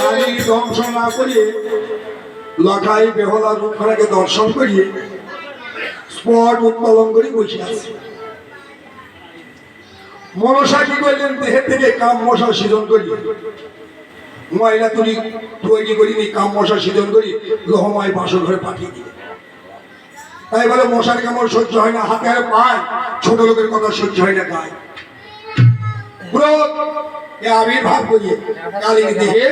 কালী দংশন না করিয়ে লখাই বেহলা রূপখানাকে দর্শন করিয়ে স্পট উত্তোলন করে বসে আছে। মনসা কি করলেন? দেহের থেকে কাম মশা সৃজন করি ময়লা তুলি তৈরি করিনি, কাম মশা সৃজন করি লোহময় বাসন ঘরে পাঠিয়ে দিলেন। তাই বলে মশার কেমন সহ্য হয় না, হাতে পায়। ছোট লোকের কথা সহ্য হয় না গায়ে। আবির্ভাব করিয়ে কালীর দেহে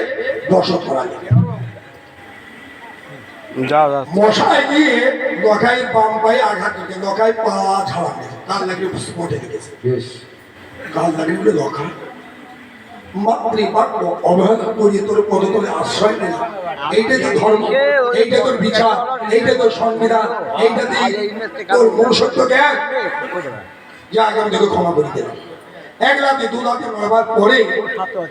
বসত করা মশায় গিয়ে লখাই বাম পায়ে আঘাত লখাই পা ঝাড়া দিয়েছে কাল লাগলে স্পটে লেগেছে। বেশ। কাল লাগলে বলে মাতৃপাত্র অবহেলা করিয়ে তোর পদতলে আশ্রয় নিলাম এইটাই তো ধর্ম এইটা তোর বিচার এইটা তোর সংবিধান এইটাতেই তোর মনুষ্যত্ব জ্ঞান যা আগামী থেকে ক্ষমা করে দিলাম এক রাতে দু রাতে পরে তোর তোর তোর।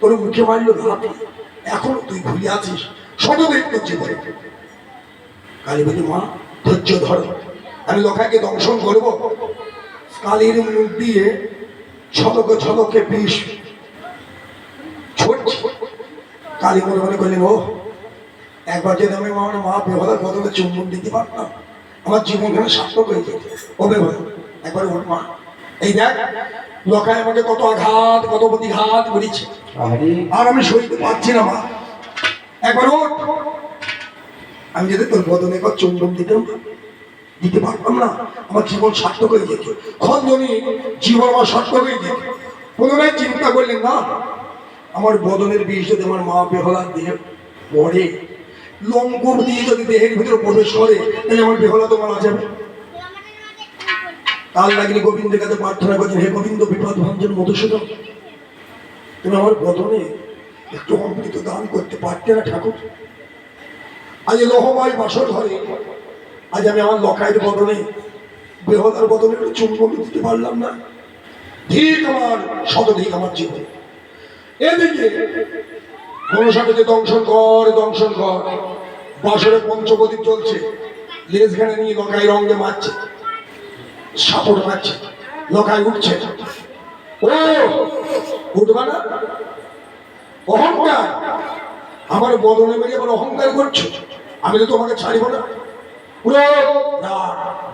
তোর মুখে এখনও তুই ভুলে আছিস। করছে করে কালী বলি, মা, ধৈর্য ধর। আমি লোকাকে দংশন করব। কালীর মুখ দিয়ে ছলকে ছলকে বিষ। কালী মনে মনে করলেন ও একবার যদি আমি আমার মা বেহলার বদলে চুম্বন দিতে পারতাম আমার জীবন জীবনখানে সার্থক হয়ে যেত। ও বেহলা একবার ওর মা এই দেখ লোকায় আমাকে কত আঘাত কত প্রতিঘাত করেছে। আরে আর আমি সইতে পারছি না মা। একবার ওঠ আমি যদি তোর বদলে একবার চুম্বন দিতাম দিতে পারতাম না। আমার জীবন সার্থক হয়ে যেত। খন্দনী জীবন আমার সার্থক হয়ে যেত। পুনরায় চিন্তা করলেন, না, আমার বদনের বিষ যদি আমার মা বেহলার দেহে পড়ে, লঙ্কুর দিয়ে যদি দেহের ভিতরে প্রবেশ করে, তাহলে আমার বেহলা তো মারা যাবে। তার লাগলে গোবিন্দের কাছে প্রার্থনা করছেন হে গোবিন্দ, বিপদ ভঞ্জন মধুসূদন, তুমি আমার বদনে একটু অমৃত দান করতে পারতে না ঠাকুর? আজ লোহময় বাসর ঘরে আজ আমি আমার লকাইয়ের বদনে বেহদার একটু চুম্বন দিতে পারলাম না। ঠিক আমার শতধিক আমার জীবন। এদিকে মনসাকে দংশন কর দংশন কর বাসরে পঞ্চবদীপ চলছে লেজ ঘেড়ে নিয়ে লকাই রঙে মারছে সাপড় মারছে, লকাই উঠছে। ও, উঠবা না? অহংকার। আমার বদনে মেরে আবার অহংকার করছ। আমি তো তোমাকে ছাড়িব না। পুরো।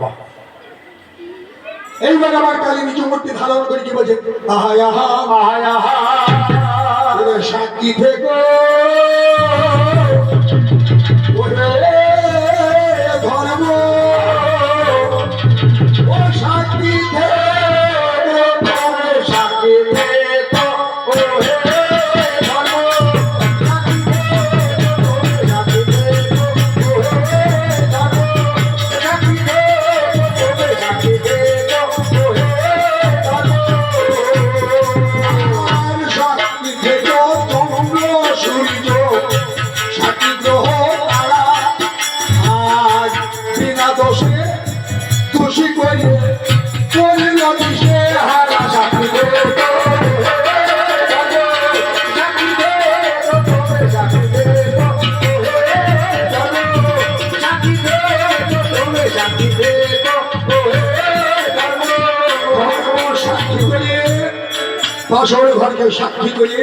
বাহ। এইবার আমার কালী মূর্তি ধারণ করে কি বলছে আহা আহা আহা আহা ওরে সাক্ষী থেকে বাসর ঘরকে সাক্ষী করে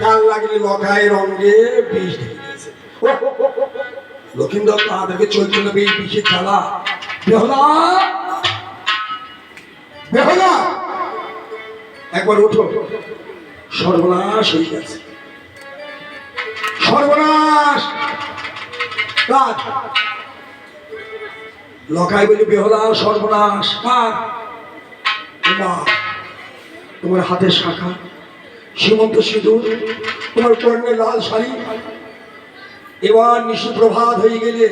কাল লাগলে লকায় রঙে বিষ দিয়েছে। লক্ষিন্দর তাদেরকে চলছিল বেশ বিষের জ্বালা। বেহলা! বেহলা! একবার ওঠো। সর্বনাশ হয়ে গেছে। সর্বনাশ! কাজ লকাই বলি, বেহলা, সর্বনাশ। কাজ তোমার। তোমার হাতের শাখা সীমন্ত সিঁদুর, তোমার কর্ণের লাল শাড়ি। এবার নিশি প্রভাত হয়ে গেলে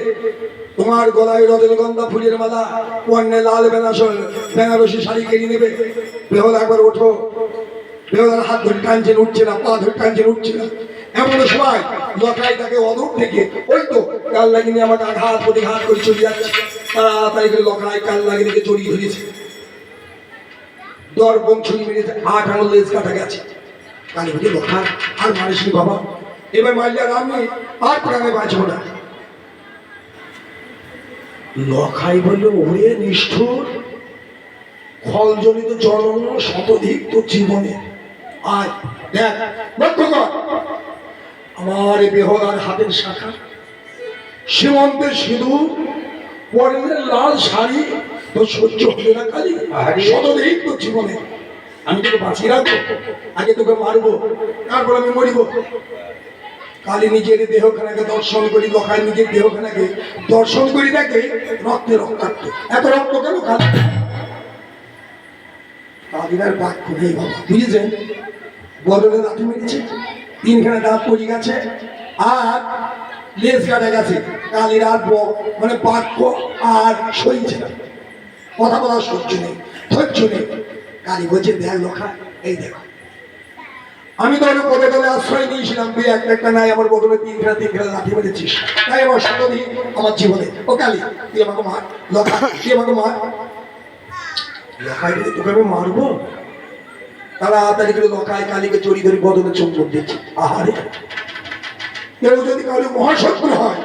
তোমার গলায় রজনীগন্ধা ফুলের মালা কর্ণে লাল বেনাস বেনারসি শাড়ি কেড়ে নেবে। বেহল, একবার ওঠো। বেহলার হাত ধরে টানছেন, উঠছে না, পা ধরে টানছেন, উঠছে না। এমন সময় লকাই তাকে অদূর থেকে, ওই তো কাল লাগিনি আমাকে আঘাত, প্রতিঘাত করে চলে যাচ্ছে। তাড়াতাড়ি করে লকাই কাল লাগিনিকে জড়িয়ে ধরেছে। বন ছুরি আট আঙুল কাটা গেছে। কালী আর বাবা। এবার আমি প্রাণে বাঁচবো না। লখাই বলল, ওরে নিষ্ঠুর ফলজনিত জন্ম শতধিক তো জীবনে। আয়, দেখ, লক্ষ্য কর। আমার এই বেহলার হাতের শাখা, সীমন্তের সিঁদুর, পরনের লাল শাড়ি তো সহ্য হবে না কালি। আরে। শতধিক তো জীবনে। আমি তোকে বাঁচিয়ে রাখব আগে তোকে মারবো। তারপর আমি মরিব। কালী নিজের দেহখানাকে দর্শন করি লখায় নিজের দেহখানাকে দর্শন করি দেখে রক্তে রক্তাক্ত। এত রক্ত কেন কালী? কালীর বাক্য নেই বাবা? বুঝেছেন? বদলে লাঠি মেরেছে তিনখানা দাঁত পড়ে গেছে আর লেজ কাটা গেছে। কালীর আর মানে বাক্য আর সইছে না। কথা বলার সহ্য নেই, ধৈর্য নেই। কালী বলছে, দেখ লোখা এই দেখো। আমি তো অনেক পদে আশ্রয় নিয়েছিলাম, তুই একটা একটা নাই, আমার বদলে তিন খেলা তিন খেলা লাঠি মেরেছিস। তাই আমার সারাদিন আমার জীবনে। ও কালী তুই আমাকে মার লখা তুই আমাকে মার। লখাই বলে তোকে আমি মারবো? তাড়াতাড়ি করে লখায় কালীকে চড়ি ধরে বদলে চুম্বন দিচ্ছে আহারে! কেউ যদি কাউরে মহাশত্রু হয়,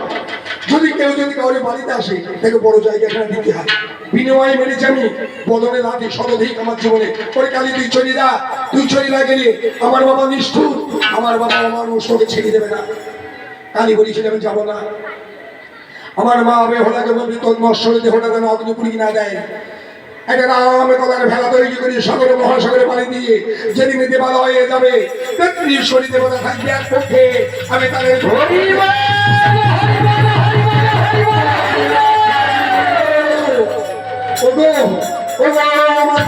যদি কেউ যদি কাউরে বাড়িতে আসে, তাকে বড় জায়গা এখানে দিতে হয়। বিনিময়ে মেরেছি আমি। বদলে লাঠি শতধিক আমার জীবনে। ওরে কালি, তুই চলি যা। তুই চলি না গেলে আমার বাবা নিষ্ঠুর। আমার বাবা আমার তোকে ছেড়ে দেবে না। কালী বলেছিল আমি যাব না। আমার মা বেহলাকে বলবি, তোর নশ্বরে দেহটা যেন অগ্নি পুড়ি না দেয়। একটা নামে কলার ভেলা তৈরি করে সাগরে মহাসাগরে পানি দিয়ে যেদিন হয়ে যাবে তেত্রিশ শরী দেবতা থাকবে এক পক্ষে। আমি তাদের ওগো ওগো আমার